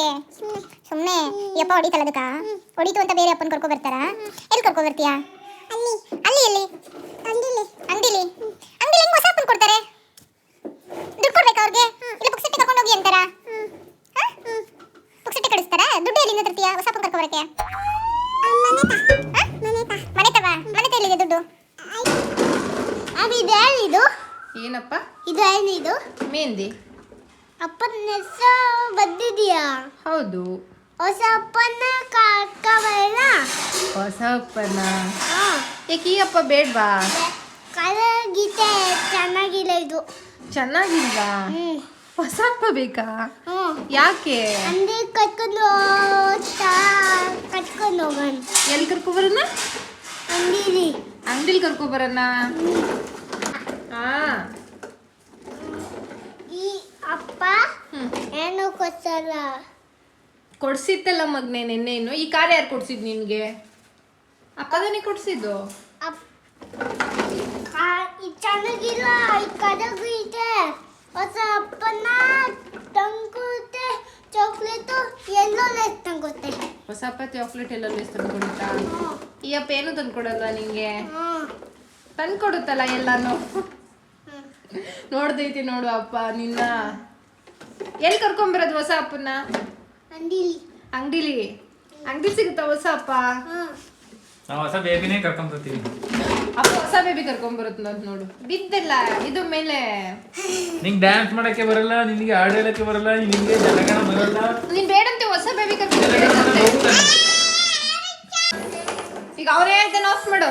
ಯಾಕೆ ಸುಮ್ಮನೆ ಯಪ್ಪ ಹೊಡಿತಲ್ಲ ಅದಕ್ಕ? ಹೊಡಿತು ಅಂತ ಬೇರೆ ಅಪ್ಪನ ಕರ್ಕೊ ಬರ್ತಾರ? ಎಲ್ಲಿ ಕರ್ಕೊ ಬರ್ತೀಯಾ? ಅಲ್ಲಿ ಅಲ್ಲಿ ಎಲ್ಲಿ ಅಂಗಡಿಲಿ. ಅಂಗಡಿಲಿ? ಅಂಗಡಿಲಿ ಹೆಂಗ್ ಹೊಸ ಅಪ್ಪನ್ ಕೊಡ್ತಾರೆ? ದುಡ್ಡು ಕೊಡ್ಬೇಕು ಅವ್ರಿಗೆ? ಇಲ್ಲ ಪುಕ್ಸಟ್ಟೆ ಕರ್ಕೊಂಡು ಹೋಗಿ ಅಂತಾರ? ಪುಕ್ಸಟ್ಟೆ ಕಳಿಸ್ತಾರ? ದುಡ್ಡು ಎಲ್ಲಿಂದ ತರ್ತೀಯ ಹೊಸ ಅಪ್ಪನ್ ಕರ್ಕೊ ಬರಕ್ಕೆ? ಮನೆ ತವ? ಮನೆ ಎಲ್ಲಿದೆ ದುಡ್ಡು? ಅದು ಇದು ಏನಪ್ಪ? ಇದು ಇದು? ಮೆಹಂದಿ. ಅಪ್ಪನ ಹೆಸರು ಬಂದಿದೆಯಾ? ಹೌದು. ಹೊಸ ಅಪ್ಪನ ಕರ್ಕಬಲ್ಲ ಹೊಸ ಅಪ್ಪನ? ಯಾಕೆ ಈ ಅಪ್ಪ ಬೇಡವಾ? ಕಲರ್ ಗೀತೆ ಚೆನ್ನಾಗಿಲ್ಲ ಇದು. ಚೆನ್ನಾಗಿಲ್ವಾ? ಹ್ಮ್. ಹೊಸ ಅಪ್ಪ ಬೇಕಾ? ಯಾಕೆ? ಅಂದ್ರೆ ಕಟ್ಕೊಂಡು ಹೋಗ್ತಾ ಕಟ್ಕೊಂಡು ಹೋಗೋಣ. ಎಲ್ಲಿ ಕರ್ಕೊಬರೋಣ ಅಂಗಡಿಲಿ. ಅಂಗಡಿಲಿ ಕರ್ಕೊಬರೋಣ ಹಾ. ಅಪ್ಪ ಏನು ಕೊಡ್ಸಲ್ಲ ಕೊಡ್ಸಿತ್ತಲ್ಲ ಮಗ್ನೆ ನಿನ್ನೇನು ಈ ಕಾರ್ ಯಾರು ಕೊಡ್ಸಿದ್ ನಿನ್ಗೆ? ಅಪ್ಪದನೇ ಕೊಡ್ಸಿದ್ದು? ಅಪ್ ಕಾ- ಇದು ಚೆನ್ನಾಗಿಲ್ಲ ಈ ಕಡಗು ಇದೆ. ಹೊಸ ಅಪ್ಪನ ತಂಗುತ್ತೆ ಚಾಕ್ಲೇಟು ಎಲ್ಲೋ ತಂಗುತ್ತೆ. ಹೊಸ ಅಪ್ಪ ಚಾಕ್ಲೇಟ್ ಎಲ್ಲ ತಂದ್ಕೊಡುತ್ತಾ? ಈ ಅಪ್ಪ ಏನು ತಂದ್ಕೊಡಲ್ವಾ ನಿಂಗೆ? ತಂದ್ಕೊಡುತ್ತಲ್ಲ ಎಲ್ಲಾನು? ನೋಡ್ದೈತಿ ನೋಡು ಅಪ್ಪ ನಿನ್ನ. ಎಲ್ಲಿ ಕರ್ಕೊಂಬರೋದು ಹೊಸ ಅಪ್ಪನ ಅಂಗಡಿಲಿ. ಅಂಗಡಿಲಿ. ಅಂಗಡಿ ಸಿಗುತ್ತಾ ಹೊಸ ಅಪ್ಪ? ನಾವು ಹೊಸ ಬೇಬಿನೇ ಕರ್ಕೊಂಬರ್ತೀವಿ. ಅಪ್ಪ ಹೊಸ ಬೇಬಿ ಕರ್ಕೊಂಬರುತ್ತ ಅಂತ ನೋಡು. ಬಿದ್ದಲ್ಲ ಇದು ಮೇಲೆ. ನಿಂಗೆ ಡ್ಯಾನ್ಸ್ ಮಾಡಕ್ಕೆ ಬರಲ್ಲ ನಿನಗೆ ಹಾಡು ಹೇಳಕ್ಕೆ ಬರಲ್ಲ ನಿನಗೆ ಜನಗಣ ಬರಲ್ಲ. ನೀನ್ ಬೇಡಂತೆ ಹೊಸ ಬೇಬಿ ಕರ್ಕೊಂಡು ಕರ್ಕೊಂಡ್ ಈಗ ಅವರೇ ಹೇಳ್ತಾನೆ ಆಫ್ ಮಾಡು.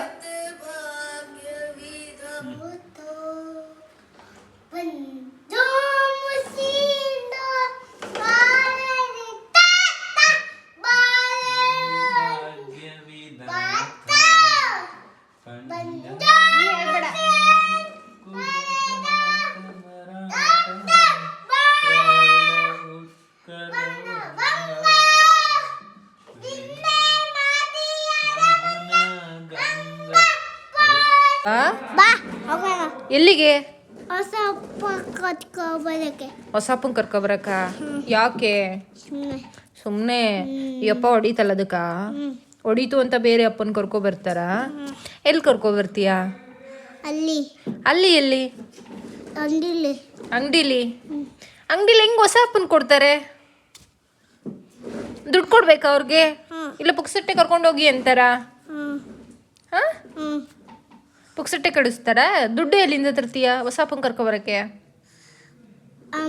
ಎಲ್ಲಿಗೆ? ಹೊಸ ಅಪ್ಪನ್ ಕರ್ಕೊಬರಕ ಯಾಕೆ? ಸುಮ್ನೆ. ಸುಮ್ಮನೆ ಈ ಅಪ್ಪ ಹೊಡಿತಲ್ಲ ಅದಕ್ಕ ಹೊಡಿತು ಅಂತ ಬೇರೆ ಅಪ್ಪನ ಕರ್ಕೊ ಬರ್ತಾರ ಎಲ್ಲಿ ಕರ್ಕೊ ಬರ್ತೀಯಾ ಅಲ್ಲಿ. ಅಲ್ಲಿ ಎಲ್ಲಿ? ಅಂಗಡಿಲಿ. ಅಂಗಡಿಲಿ? ಅಂಗಡಿಲಿ ಹೆಂಗ್ ಹೊಸ ಅಪ್ಪನ್ ಕೊಡ್ತಾರೆ? ದುಡ್ಡು ಕೊಡ್ಬೇಕಾ ಅವ್ರಿಗೆ. ಇಲ್ಲ ಪುಕ್ಸಟ್ಟೆ ಕರ್ಕೊಂಡೋಗಿ ಅಂತಾರ? ಹಾ? ಪುಕ್ಸಟ್ಟೆ ಕಳಿಸ್ತಾರ? ದುಡ್ಡು ಎಲ್ಲಿಂದ ತರ್ತೀಯ ಹೊಸ ಪಂಗ್ ಕರ್ಕೊ ಬರಕ್ಕೆ? ಆ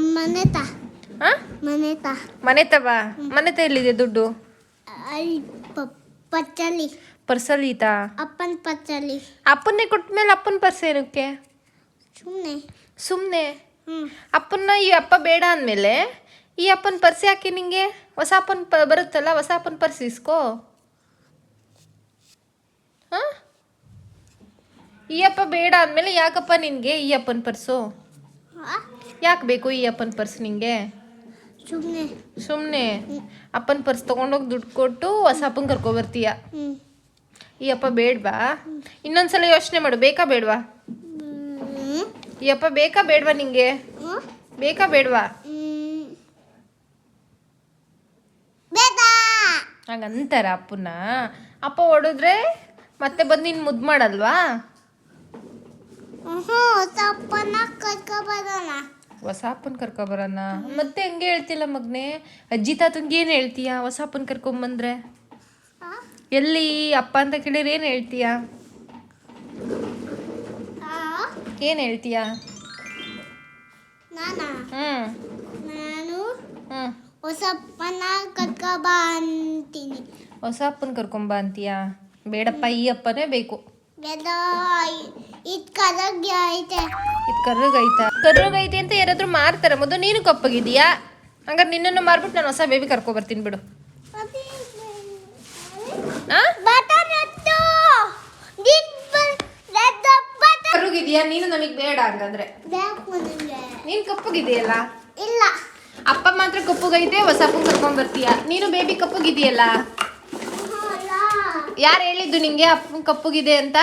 ಮನೆ ತವ? ಮನೆ ತ ಎಲ್ಲಿದೆ ದುಡ್ಡು? ಅಲ್ಲಿ ಪ- ಪಚ್ಚಲಿ ಪರ್ಸಲ್ಲಿ ಈತಾ ಅಪ್ಪನ ಪಚ್ಚಲಿ ಅಪ್ಪನ್ನೇ ಕೊಟ್ಮೇಲೆ ಅಪ್ಪನ ಪರ್ಸ್ ಏನಕ್ಕೆ? ಸುಮ್ಮನೆ ಸುಮ್ಮನೆ ಅಪ್ಪನ್ನ ಈ ಅಪ್ಪ ಬೇಡ ಅಂದಮೇಲೆ ಈ ಅಪ್ಪನ ಪರ್ಸಿ ಯಾಕೆ ನಿಂಗೆ? ಹೊಸ ಅಪ್ಪನ ಪ ಬರುತ್ತಲ್ಲ ಹೊಸ ಅಪ್ಪನ ಪರ್ಸ್ ಇಸ್ಕೋ. ಹಾಂ? ಈ ಅಪ್ಪ ಬೇಡ ಅಂದಮೇಲೆ ಯಾಕಪ್ಪ ನಿನಗೆ ಈ ಅಪ್ಪನ ಪರ್ಸು? ಯಾಕೆ ಬೇಕು ಈ ಅಪ್ಪನ ಪರ್ಸ್ ನಿಂಗೆ? ಸುಮ್ಮನೆ ಸುಮ್ಮನೆ ಅಪ್ಪನ ಪರ್ಸ್ ತೊಗೊಂಡೋಗಿ ದುಡ್ಡು ಕೊಟ್ಟು ಹೊಸ ಅಪ್ಪನ ಕರ್ಕೊಬರ್ತೀಯ ಈ ಅಪ್ಪ ಬೇಡವಾ? ಇನ್ನೊಂದ್ಸಲ ಯೋಚನೆ ಮಾಡು ಬೇಕಾ ಬೇಡವಾ? ಈ ಅಪ್ಪ ಬೇಕಾ ಬೇಡವಾ ನಿಂಗೆ? ಬೇಕಾ ಬೇಡವಾ ಹ್ಮ್ ಬೇಡ ಹಂಗಂತಾರ ಅಪ್ಪನ? ಅಪ್ಪ ಹೊಡೆದ್ರೆ ಮತ್ತೆ ಬಂದು ನೀನು ಮುದ್ದು ಮಾಡಲ್ವಾ? ಹೊಸ ಅಪ್ಪನ ಕರ್ಕೊಬರೋಣ. ಮತ್ತೆ ಹಂಗೆ ಹೇಳ್ತಿಲ್ಲ ಮಗ್ನೆ? ಅಜ್ಜಿ ತಾತಂಗೆ ಏನು ಹೇಳ್ತೀಯ? ಹೊಸ ಅಪ್ಪನ ಕರ್ಕೊಂಬಂದ್ರೆ? ಎಲ್ಲಿ? ಅಪ್ಪ ಅಂತ ಕೇಳಿದ್ರೆ ಏನು ಹೇಳ್ತೀಯ? ಏನು ಹೇಳ್ತೀಯ? ಹ್ಞೂ ನಾನು? ಹ್ಞೂ ಹೊಸ ಕರ್ಕ ಕರ್ಕೊಬ ಅಂತೀನಿ ಹೊಸ ಅಪ್ಪನ ಕರ್ಕೊಂಬ ಅಂತೀಯಾ ಬೇಡಪ್ಪ ಈ ಅಪ್ಪನೇ ಬೇಕು. ಬೇಡ ಇದು ಕರಗ್ಗೆ ಐತೆ. ಇದು ಕರ್ರಗೈತಾ ಕರ್ರಗೈತೆ ಅಂತ ಯಾರಾದರೂ ಮಾರ್ತಾರೆ? ಮೊದಲು ನೀನು ಕಪ್ಪಗಿದೀಯಾ ಹಂಗಾರೆ ನಿನ್ನನ್ನು ಮಾರ್ಬಿಟ್ಟು ನಾನು ಹೊಸ ಬೇಬಿ ಬಿಡು. ಬಟನತ್ತು ದಿನ್ ಬಟನ್ ಕರ್ರಗಿದೀಯಾ ನೀನು ನಮಗೆ ಬೇಡ ಹಂಗಂದ್ರೆ. ನೀನು ಕಪ್ಪಗಿದೆಯಲ್ಲ ಇಲ್ಲ. ಕಪ್ಪಗೈತೆ ಹೊಸ ಅಪ್ಪನ ಕರ್ಕೊಂಡ್ ಬರ್ತೀಯ. ನೀನು ಬೇಬಿ ಕಪ್ಪುಗಿದೆಯಲ್ಲ ಯಾರು ಹೇಳಿದ್ದು ನಿಂಗೆ ಅಪ್ಪ ಕಪ್ಪುಗಿದೆ ಅಂತ?